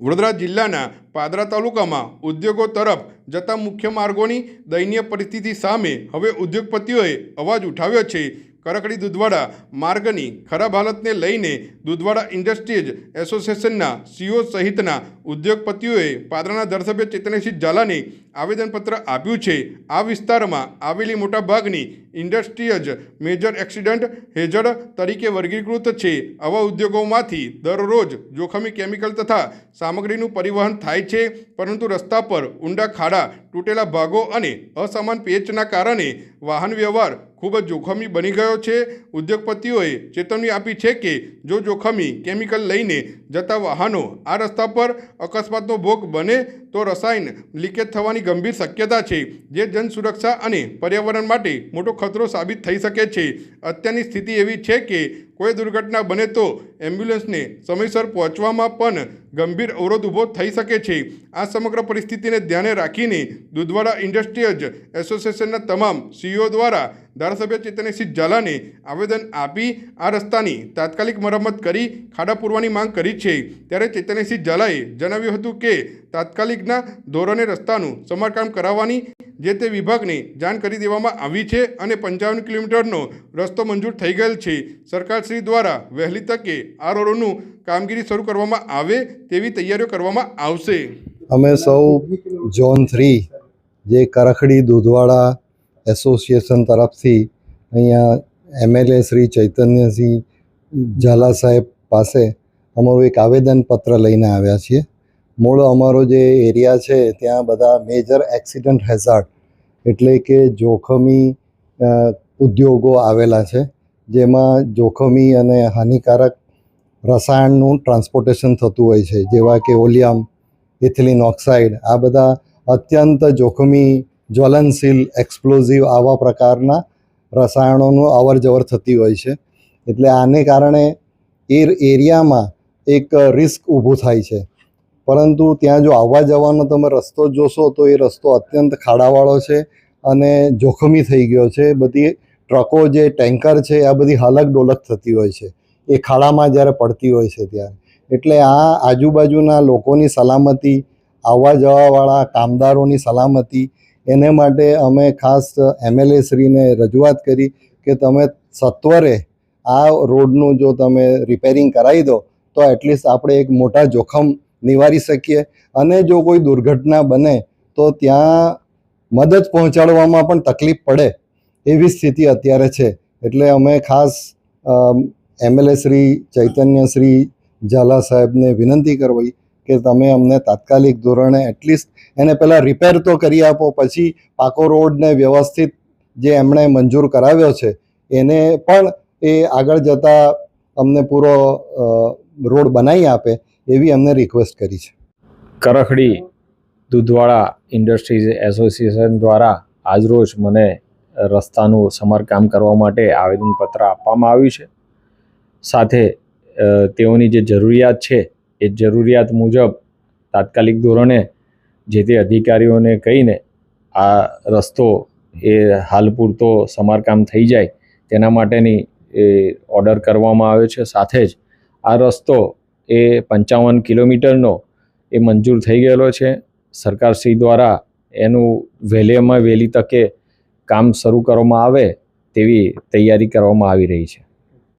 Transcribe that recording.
વડોદરા જિલ્લાના પાદરા તાલુકામાં ઉદ્યોગો તરફ જતા મુખ્ય માર્ગોની દયનીય પરિસ્થિતિ સામે હવે ઉદ્યોગપતિઓએ અવાજ ઉઠાવ્યો છે. કરકડી દૂધવાડા માર્ગની ખરાબ હાલતને લઈને દૂધવાડા ઇન્ડસ્ટ્રીઝ એસોસિએશનના સીઓ સહિતના ઉદ્યોગપતિઓએ પાદરાના ધારાસભ્ય ચેતનસિંહ ઝાલાને આવેદનપત્ર આપ્યું છે. આ વિસ્તારમાં આવેલી મોટાભાગની ઇન્ડસ્ટ્રીઝ મેજર એક્સિડન્ટ હેઝર્ડ તરીકે વર્ગીકૃત છે. આવા ઉદ્યોગોમાંથી દરરોજ જોખમી કેમિકલ તથા સામગ્રીનું પરિવહન થાય છે, પરંતુ રસ્તા પર ઊંડા ખાડા, તૂટેલા ભાગો અને અસમાન પેચના કારણે વાહન વ્યવહાર ખૂબ જ જોખમી બની ગયો છે. ઉદ્યોગપતિઓએ ચેતવણી આપી છે કે, જો જોખમી કેમિકલ લઈને જતા વાહનો આ રસ્તા પર અકસ્માતનો ભોગ બને તો રસાયણ લીકેજ થવાની ગંભીર શક્યતા છે. જે જન સુરક્ષા અને પર્યાવરણ માટે મોટો ખતરો સાબિત થઈ શકે છે. અત્યારની સ્થિતિ એવી છે કે કોઈ દુર્ઘટના બને તો એમ્બ્યુલન્સને સમયસર પહોંચવામાં પણ ગંભીર અવરોધ ઊભો થઈ શકે છે. આ સમગ્ર પરિસ્થિતિને ધ્યાને રાખીને દૂધવાડા ઇન્ડસ્ટ્રીઝ એસોસિએશનના તમામ સીઈઓ દ્વારા ધારાસભ્ય ચેતનસિંહ ઝાલાને આવેદન આપી આ રસ્તાની તાત્કાલિક મરમ્મત કરી ખાડા પૂરવાની માંગ કરી છે. ત્યારે ચેતનસિંહ ઝાલાએ જણાવ્યું હતું કે તાત્કાલિકના ધોરણે રસ્તાનું સમારકામ કરાવવાની જે તે વિભાગને જાણ કરી દેવામાં આવી છે અને પંચાવન કિલોમીટરનો રસ્તો મંજૂર થઈ ગયેલ છે. સરકારશ્રી દ્વારા વહેલી તકે આ રોડોનું કામગીરી શરૂ કરવામાં આવે તેવી તૈયારીઓ કરવામાં આવશે. અમે સૌ ઝોન થ્રી જે કરખડી દૂધવાડા એસોસિએશન તરફથી અહીંયા એમએલએ શ્રી ચૈતન્યસિંહ ઝાલા સાહેબ પાસે અમારું એક આવેદનપત્ર લઈને આવ્યા છીએ. મૂળ અમારો જે એરિયા છે, ત્યાં બધા મેજર એક્સિડન્ટ હેઝાર્ડ એટલે કે જોખમી ઉદ્યોગો આવેલા છે, જેમાં જોખમી અને હાનિકારક રસાયણનું ટ્રાન્સપોર્ટેશન થતું હોય છે, જેવા કે ઓલિયમ ઇથિલિન ઓક્સાઇડ આ બધા અત્યંત જોખમી, જ્વલનશીલ એક્સપ્લોઝિવ આવા પ્રકારના રસાયણોનું અવર જવર થતી હોય છે. એટલે આને કારણે એ એરિયામાં એક રિસ્ક ઊભું થાય છે. પરંતુ ત્યાં જો આવવા જવાનો તમે રસ્તો જોશો તો એ રસ્તો અત્યંત ખાડાવાળો છે અને જોખમી થઈ ગયો છે. બધી ટ્રકો જે ટેન્કર છે, આ બધી હાલક ડોલક થતી હોય છે. એ ખાડામાં જ્યારે પડતી હોય છે ત્યારે. એટલે આ આજુબાજુના લોકોની સલામતી, આવવા જવાવાળા કામદારોની સલામતી, એને માટે અમે ખાસ એમએલએ શ્રીને રજૂઆત કરી કે તમે સત્વરે આ રોડનું જો તમે રિપેરિંગ કરાવી દો, તો એટલીસ્ટ આપણે એક મોટા જોખમ નિવારી શકીએ. અને જો કોઈ દુર્ઘટના બને, તો ત્યાં મદદ પહોંચાડવામાં પણ તકલીફ પડે એવી સ્થિતિ અત્યારે છે. એટલે અમે ખાસ એમએલએ શ્રી ચૈતન્ય શ્રી ઝાલા સાહેબને વિનંતી કરવી કે તમે અમને તાત્કાલિક ધોરણે એટલીસ્ટ એને પહેલાં રિપેર તો કરી આપો, પછી પાકો રોડને વ્યવસ્થિત જે એમણે મંજૂર કરાવ્યો છે, એને પણ એ આગળ જતાં અમને પૂરો રોડ બનાવી આપે. એવી અમને રિક્વેસ્ટ કરી છે. કરખડી દૂધવાળા ઇન્ડસ્ટ્રીઝ એસોસિએશન દ્વારા આજરોજ મને રસ્તાનું સમારકામ કરવા માટે આવેદનપત્ર આપવામાં આવ્યું છે. સાથે તેઓની જે જરૂરિયાત છે, એ જરૂરિયાત મુજબ તાત્કાલિક ધોરણે જે તે અધિકારીઓને કહીને આ રસ્તો એ હાલ પૂરતો સમારકામ થઈ જાય તેના માટેની એ ઓર્ડર કરવામાં આવ્યો છે. સાથે જ આ રસ્તો એ પંચાવન કિલોમીટરનો એ મંજૂર થઈ ગયેલો છે. સરકારશ્રી દ્વારા એનું વહેલેમાં વહેલી તકે કામ શરૂ કરવામાં આવે તેવી તૈયારી કરવામાં આવી રહી છે.